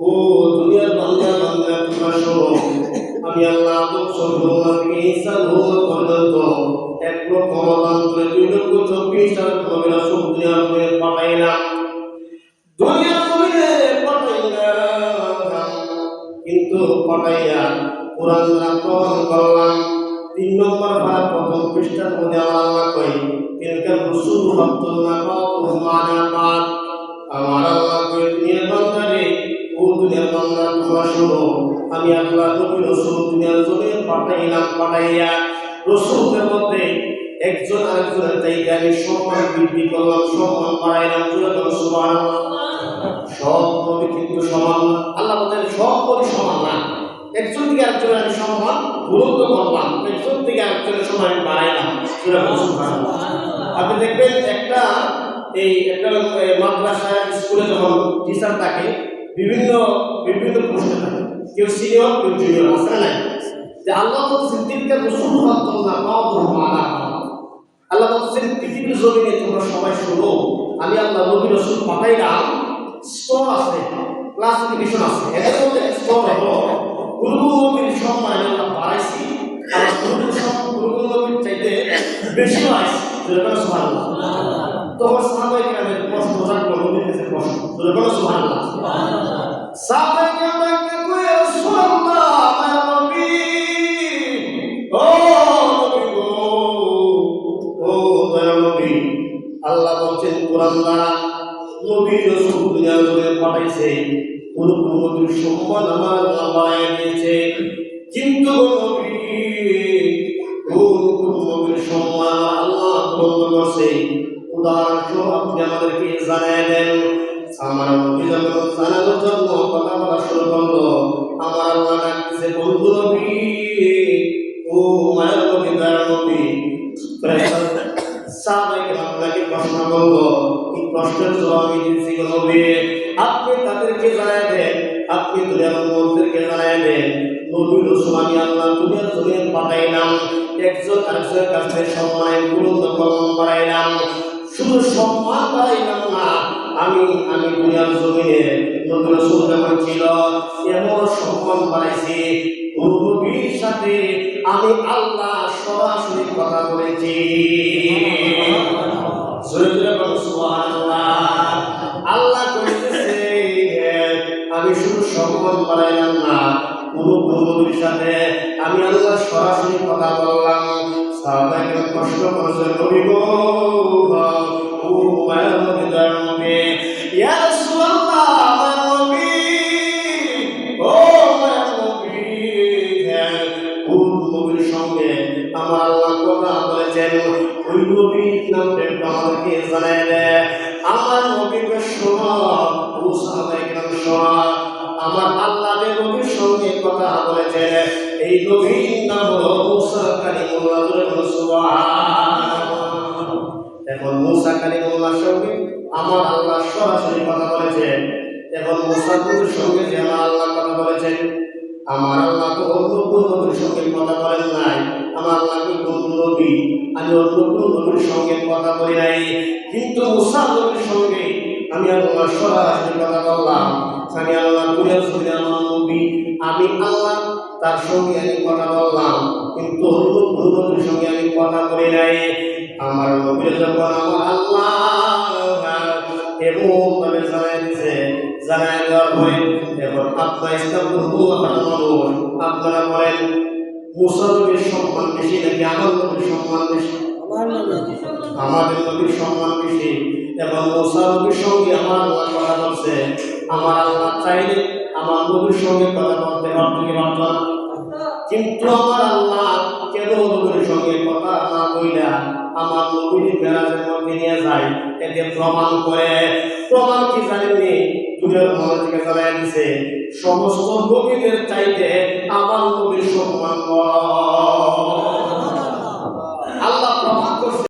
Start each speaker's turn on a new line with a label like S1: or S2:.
S1: ও, দুনিয়ার বান্দা বান্দা, তোমরা শোনো। আমি কিন্তু পাঠাইয়া কোরআন দ্বারা প্রমাণ করলাম, তিন নম্বর ভাড়া প্রথম পৃষ্ঠার মধ্যে আমার আল্লাহ কই তিনকার রসুল ভক্ত না কত মানা পাঠ আমার আল্লাহ কই দুনিয়ার বান্দারে ও দুনিয়ার বান্দা তোমরা শোনো আমি আল্লাহ নবী রসুল দুনিয়ার জমিনে পাঠাইলাম, পাঠাইয়া রসুলদের মধ্যে একজন আরেকজনের চাইতে আমি সম্মান বৃদ্ধি করলাম, সম্মান বাড়াইলাম যখন সুবহানাল্লাহ। সব নবী কিন্তু সমান আল্লাহ বলেন সব নবী সমান না। একজন থেকে আরেকজনের আমি সম্মান গুরুত্ব করলাম, একজন থেকে আরেকজনের সময় আমি বাড়াইলাম সূরা সুবহানাল্লাহ। আপনি দেখবেন একটা এই একটা মাদ্রাসা স্কুলে যখন টিচার থাকে, বিভিন্ন বিভিন্ন পোস্টে থাকে। কেউ সিনিয়র কেউ জুনিয়র আছে না যে আল্লাহ বলছেন তিনটা রসুল না পাওয়া মানা আল্লাহ বলছেন পৃথিবীর জমিনে তোমরা সবাই শোনো। আমি আল্লাহ নবী রসুল পাঠাইলাম স্তর আছে ক্লাসিফিকেশন আছে। এদের মধ্যে স্তর হলো সম্মান আমি আল্লাহ বাড়াইছি, আর চাইতে বেশি বাড়াইছি। যেরকম সুবহানাল্লাহ। তখন সাহাবায়ে কেরামের প্রশ্ন জাগলো নবীর কাছে প্রশ্ন যেরকম সুবহানাল্লাহ সাহাবায়ে কেরাম ডাকতে কই রাসূলুল্লাহ আমার নবী। ও নবী সম্মান আল্লাহ বন্ধ করছে। উদাহরণ আপনি আমাদেরকে জানাই দেন। আমার নবী যখন জানানোর জন্য কথা বলা শুরু করল, আমার আল্লাহ ডাকতেছে, বন্ধু নবী, ও মায়ের নবী, দয়ার নবী। সাহাবাইকে আপনাকে প্রশ্ন করব এই প্রশ্নের জবাব আমি দিচ্ছি নবী, আপনি তাদেরকে জানাই দেন, আপনি দুনিয়ার মধ্যেকে জানাই দেন। নবী রসুল আমি আল্লাহ দুনিয়ার জমিনে পাঠাইলাম, একজন আরেকজনের কাছে সম্মানের গুরুত্ব কলম বাড়াইলাম। শুধু সম্মান বাড়াইলাম না আমি আমি দুনিয়ার জমিনে রসুল যখন ছিল, এমন সম্মান কোন নবীর সাথে আমি আল্লাহ সরাসরি কথা বলেছি। আল্লাহ কইতেছে আমি শুধু সম্মান বাড়াইলাম না, কোন কোন সাথে আমি আল্লাহ সরাসরি কথা বললাম। সাহাবায়ে কষ্ট করেছে নবী গো বলেছেন, ওই নবীর নামটা আমাদেরকে জানাই আমার নবীকে শোনো ও সাহাবায়ে কেরাম শোনো আমার আল্লাহ নবীর সঙ্গে কথা বলেছে এই নবীর নাম হলো মুসা কালিমুল্লাহ এখন মুসা কালিমুল্লাহর সঙ্গে আমার আল্লাহ সরাসরি কথা বলেছে এখন মুসা নবীর সঙ্গে যে আমার আল্লাহ কথা বলেছেন আমার আল্লাহ তো অন্য কোন নবীর সঙ্গে কথা বলেন নাই। আমার আল্লাহ কোন নবী? আমি অন্য কোন নবীর সঙ্গে কথা বলি নাই। কিন্তু মুসা নবীর সঙ্গে আমি আল্লাহ সরাসরি কথা বললাম। আমি আল্লাহ সঙ্গে আমার নবী। আমি আল্লাহ তার সঙ্গে আমি কথা বললাম। কিন্তু অন্য কোন নবীর সঙ্গে আমি কথা বলি নাই। আমার নবীর যখন আমার আল্লাহ এবং জানাই দেওয়ার পরে এখন আপনার ইসলাম আপনারা বলেন সম্মান বেশি নাকি আমার নবীর সম্মান বেশি। আমাদের নবীর সম্মান বেশি। এবং সঙ্গে আমার আল্লাহ কথা বলছে আমার আল্লাহ চাইলে আমার নবীর সঙ্গে কথা বলতে পারতো পারতো কিন্তু আমার আল্লাহ কেন নবীর সঙ্গে কথা না কইলা আমার নবীর মেরাজের মধ্যে নিয়ে যায়? এতে প্রমাণ করে। প্রমাণ কি জানেননি দুনিয়ার মানুষকে জানাই দিছে। সমস্ত নবীদের চাইতে আমার নবীর সম্মান বড়